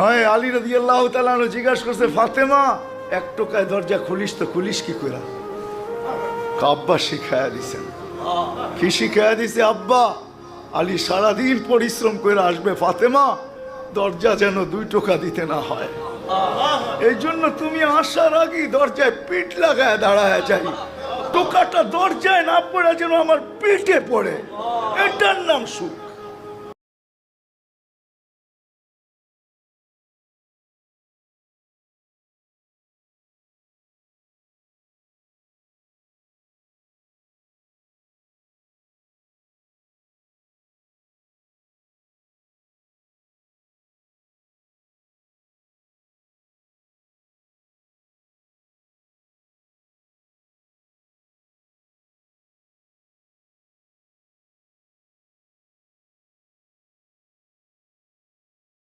হয়, আলী রদি আল্লাহ তালানো জিজ্ঞাসা করছে, ফাতেমা, এক টোকায় দরজা খুলিস তো খুলিস কি করে আব্বা শিখায়া দিছেন কি শিখায়া দিছে আব্বা? আলী সারাদিন পরিশ্রম করে আসবে, ফাতেমা, দরজা যেন দুই টোকা দিতে না হয়। এই জন্য তুমি আসার আগে দরজায় পিঠ লাগায় দাঁড়ায় যাই। টোকাটা দরজায় না পড়ে যেন আমার পিঠে পড়ে। এটার নাম সুখ।